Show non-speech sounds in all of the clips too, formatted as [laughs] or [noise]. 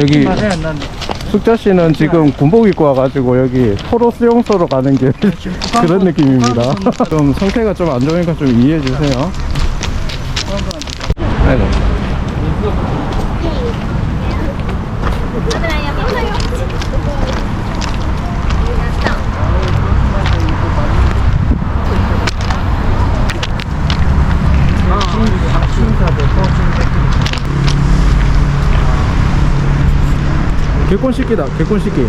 여기 숙자 씨는 지금 군복 입고 와가지고 여기 포로 수용소로 가는 게 그런 느낌입니다. 좀 상태가 좀 안 좋으니까 좀 이해해 주세요. 아이고. 개콘식기다 개콘식기.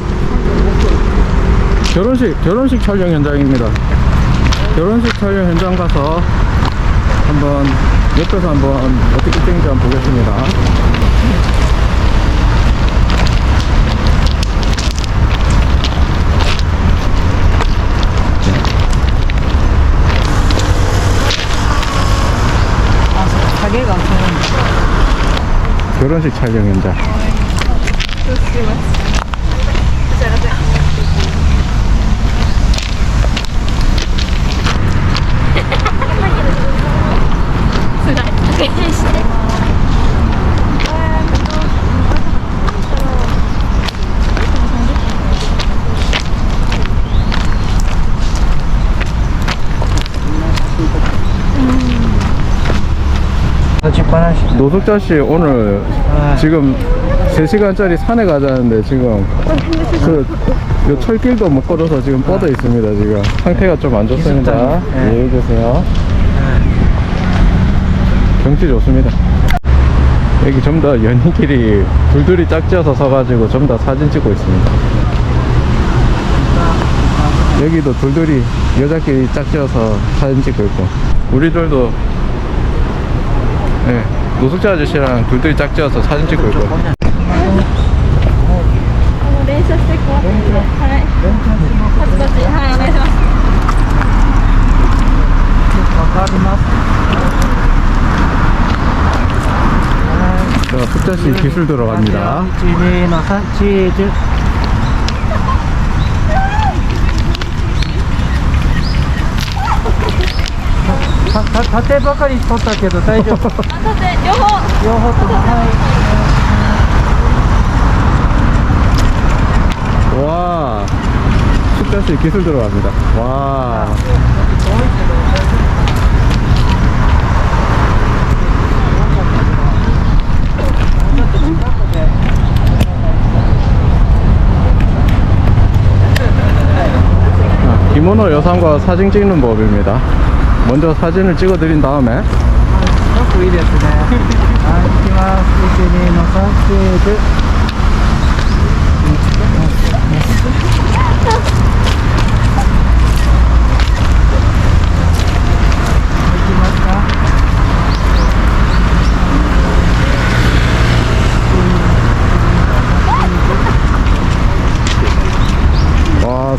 결혼식 결혼식 촬영 현장입니다. 결혼식 촬영 현장 가서 한번 옆에서 한번 어떻게 찍는지 한번 보겠습니다. 가게가 결혼식 촬영 현장 노숙자 씨 오늘 지금 3시간짜리 산에 가자는데 지금 그, 요 철길도 못 걸어서 지금 뻗어 있습니다 지금. 상태가 좀 안 좋습니다. 네. 이해해 주세요. 경치 좋습니다. 여기 전부 다 연인끼리 둘둘이 짝지어서 서가지고 전부 다 사진 찍고 있습니다. 여기도 둘둘이 여자끼리 짝지어서 사진 찍고 있고. 우리들도 네, 노숙자 아저씨랑 둘둘이 짝지어서 사진 찍고 있고 자, 숙자 씨 기술 들어갑니다 1、2の3、チーズ。たた縦ばかり取ったけど大丈夫あだって両方両方ともは 와 숙자 씨 기술 들어갑니다 와 토너 영상과 사진 찍는 법입니다 먼저 사진을 찍어 드린 다음에 아, いいですね。はい、行きます。1、2の3、4、5。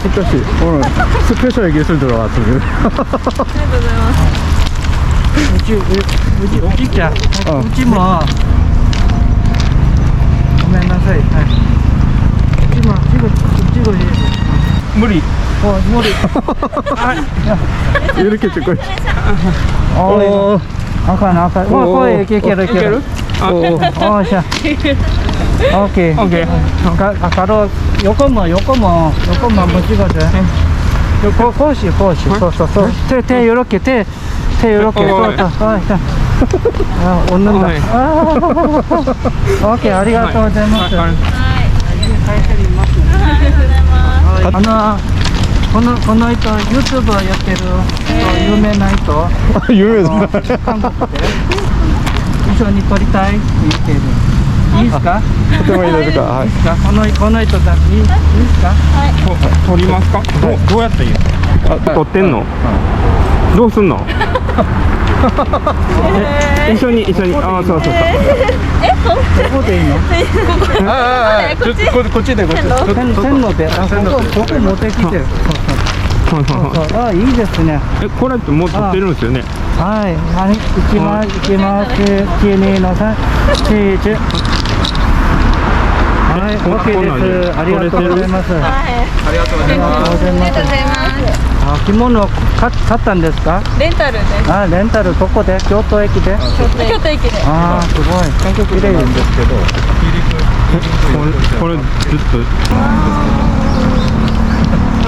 숙자씨 오늘 스페셜 기술 들어왔습니다. 우지 우지 우지 자 우지 마 고멘 나사이. 우지 마 찍어 찍어 머리 어 머리 어, 아, 이렇게 찍고 있어. 어, 어. 어. 아까 나까 아, 어 거의 이렇게 이렇게 이렇게. 어, 어 자. 오케이 오케이 가 가로 요거만 요거만 요거만 한번 찍어줘 요거 거시 거시 소소소 태태 이렇게 태태 이렇게 쏘다 아 일단 아 웃는다 아 오케이 아리가또 고자이마스 はいありがとうございます 아のこのこの人 YouTube やってる人有名な人 아, 유명해진다 韓国で一 緒に撮りたいって言ってる。いいですか？とてもいいですか。はい。い。いこのこの人たちいいですか？はい。撮りますか？どうどうやっていいあ撮ってんの、はい、どうすんの？一緒に一緒に。あそうそうそう。えここでいいの？ここ。ああこっちこっちでこっち線路でここここ持ってきてる。そうそう。そうそうそう。あいいですね。えこれってもう撮ってるんですよね？はい。はい。行きます。行きます。1 2の3チーズははい、OK です。ありがとうございます。はいありがとうございます。ありがとうございます。あ、着物を買買ったんですか？レンタルです。あ、レンタルどこで？京都駅で？京都駅。であー、すごい。綺麗なんですけど。これこれずっと。頑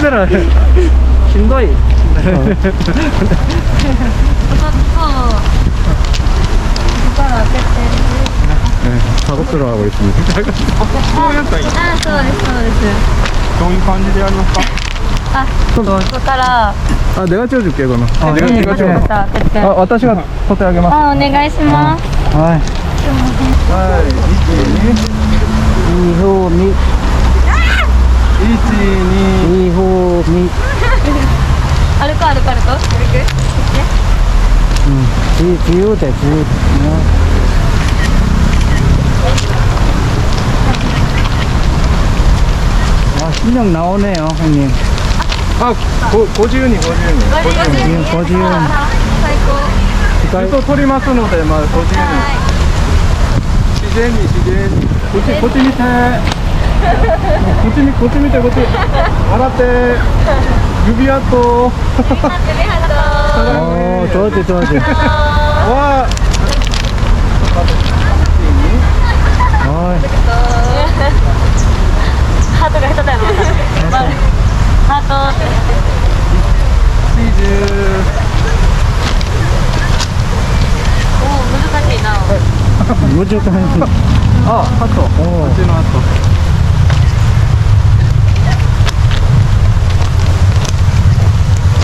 힘들 어. 힘들 어. 작업 들어가고 있습니 다. こうやったらいあそうですそうですどういう感じでやりますかあそこから아 내가 찍어줄게 그러 면. 아, 내가ね내가う찍어줄 게. かあ私が撮ってあげます。お願いしますはい。はい、一、二、二、一二二五二。歩か歩か。自由で自由で。うん。なおね本人。あ、こ五十二五十二。五十二五十二。最高。ずっ取りますのでまあ五十二。自然に自然に。こっちこっち見て。こっち見こっち見てこっち。洗って。指輪と。[laughs] ちょっと言ってますよわハー。トが下手だよハートおお難しいな難しいあハー。トこっちのハート。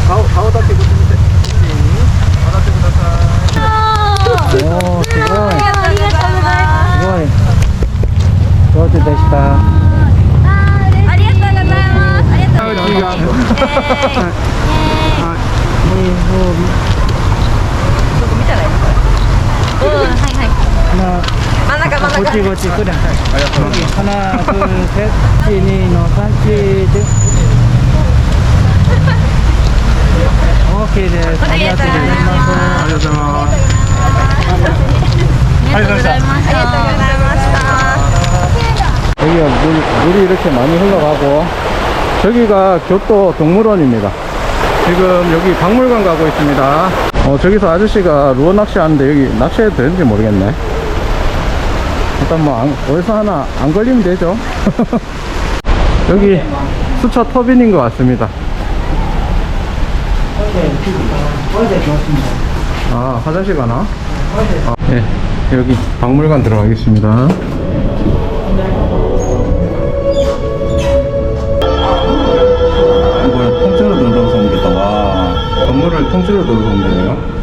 顔顔だけち見て。綺に笑ってください。おおすごい。ありがとうござい。ますすごい。どうでしたありがとうござい。ますありがとうござい。ますち見たい。い。はい。はい。はい、ありがとうござい。ま。す。OK です。ありがとうございます。ありがとうございます。ありがとうございました。ありがとうございました。 여기가 물, 물이 이렇게 많이 흘러가고 저기가 교토 동물원입니다 지금 여기 박물관 가고 있습니다 어, 저기서 아저씨가 루어 낚시 하는데 여기 낚시해도 되는지 모르겠네 일단 뭐 안, 어디서 하나 안 걸리면 되죠 [laughs] 여기 수차 터빈인 것 같습니다 어제 좋습니다. 아 화장실 가나? 아, 네 여기 박물관 들어가겠습니다 뭐야 통째로 들어서 옮겼다 와 건물을 통째로 들어서 옮기네요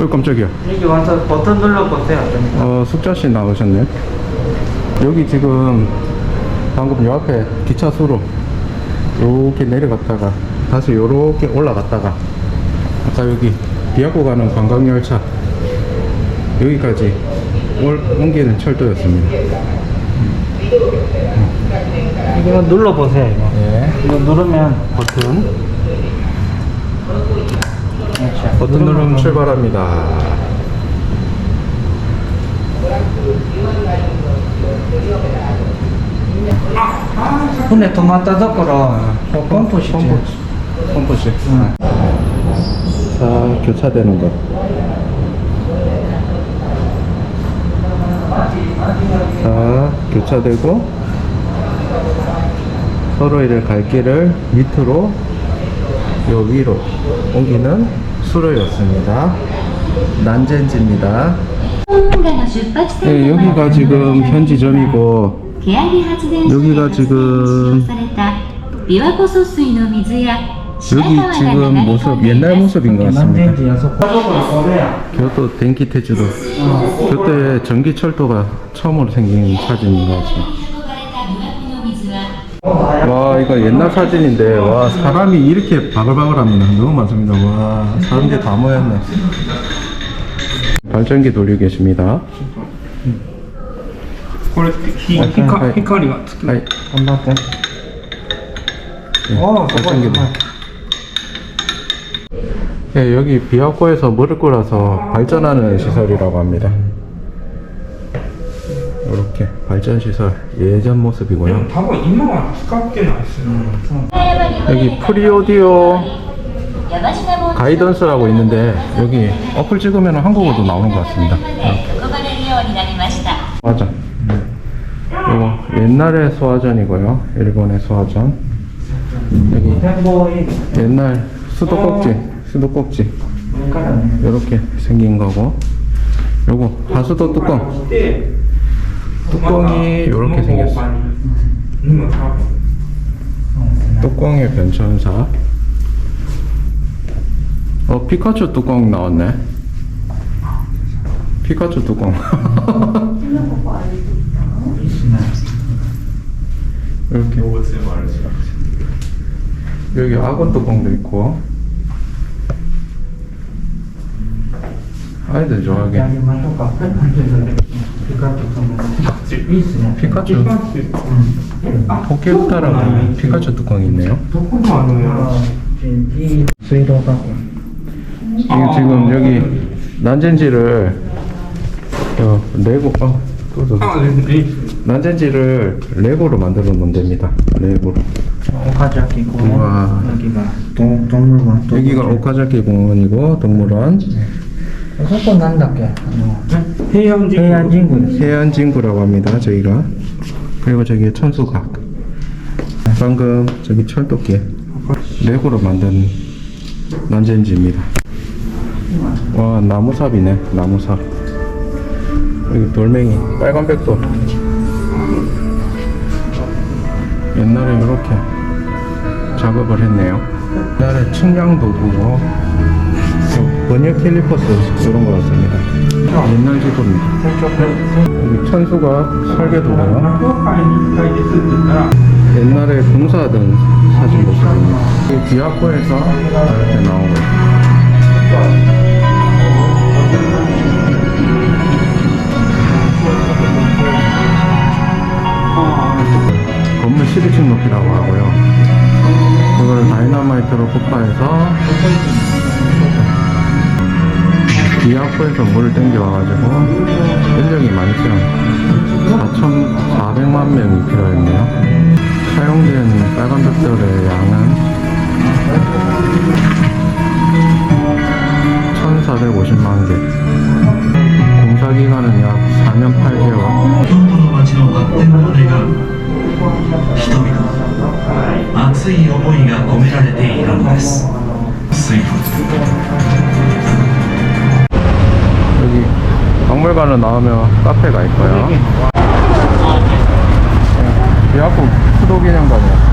어 깜짝이야 여기 와서 버튼 눌러보세요. 좀. 어 숙자 씨 나오셨네 여기 지금 방금 요 앞에 기차수로 요렇게 내려갔다가 다시 요렇게 올라갔다가 아까 여기 비약고 가는 관광열차 여기까지 올, 옮기는 철도였습니다 이거 눌러보세요, 이거. 예. 이거 누르면 버튼. 그렇죠. 버튼 누르면 출발합니다 船止まったところ、ポンプして。 펌프시 자 교차되는 거 자, 교차되고 서로이를 갈 길을 밑으로 요 위로 옮기는 수로였습니다. 난젠지입니다. 運河の出発点 네, 여기가 지금 현 지점이고 毛上発電所 여기가 지금 여기 지금 모습 옛날 모습인 것 같습니다. 교토 덴키 테주도 그때 전기 철도가 처음으로 생긴 사진인 것 같습니다. 와 이거 옛날 사진인데 와 사람이 이렇게 바글바글합니다. 너무 많습니다. 와 사람들 다 모였네. 발전기 돌리고 계십니다. これひはいひかはい光がつく 하이.頑張って. 어, 발전기도. 예, 여기 비와코에서 물을 끓여서 발전하는 시설이라고 합니다. 이렇게 발전 시설 예전 모습이고요. 多分今は使ってないですね 여기 프리오디오 山科門 가이던스라고 있는데 여기 어플 찍으면 한국어도 나오는 것 같습니다. まで運ばれるようになりました 소화전. 이거 옛날의 소화전이고요. 일본의 소화전. 여기 옛날 수도 꼭지, 수도 꼭지. 이렇게 생긴 거고. 요거 하수도 뚜껑. 뚜껑이 이렇게 생겼어. 뚜껑의 변천사. 어 피카츄 뚜껑 나왔네. 피카츄 뚜껑. [laughs] 이렇게. 로봇을 말해서 여기 악어 뚜껑도 있고. 아이들 좋아하게. 피카츄 아, 포켓스타랑 피카츄. 뚜껑이 있네요. 이거 지금 여기 난젠지를 야, 레고 아, 또 더. 아, 네. 난젠지를 레고로 만들어 놓은 데입니다. 랩으로. 오카자키 공원 우와. 여기가 동, 동물원 또 여기가 뭐지? 오카자키 공원이고 동물원 네. 그것도 난다게 어. 해양진구. 해안진구 해안진구라고 합니다. 저희가 그리고 저기 천수각 방금 저기 철도길 랩으로 만든 난젠지입니다. 와 나무삽이네 나무삽 여기 돌멩이 빨간백돌 옛날에 이렇게 작업을 했네요. 옛날에 측량도구요. 번역 캘리퍼스 이런 것 같습니다. 옛날 지도입니다. 여기 천수가 설계도고요. 옛날에 공사하던 사진 모습입니다. 이 귀하포에서 이렇게 나오고 있습니다. 12층 높이라고 하고요. 이걸 다이너마이트로 폭파해서 이하포에서 물을 땡겨와가지고 인력이 많죠 4,400만 명이 필요했네요. 사용된 빨간 벽돌의 양은 1,450만 개. 공사기간은 약 4년 8개월 박물관을 나오면 카페가 있고요. 비아코 수도 기념관이요.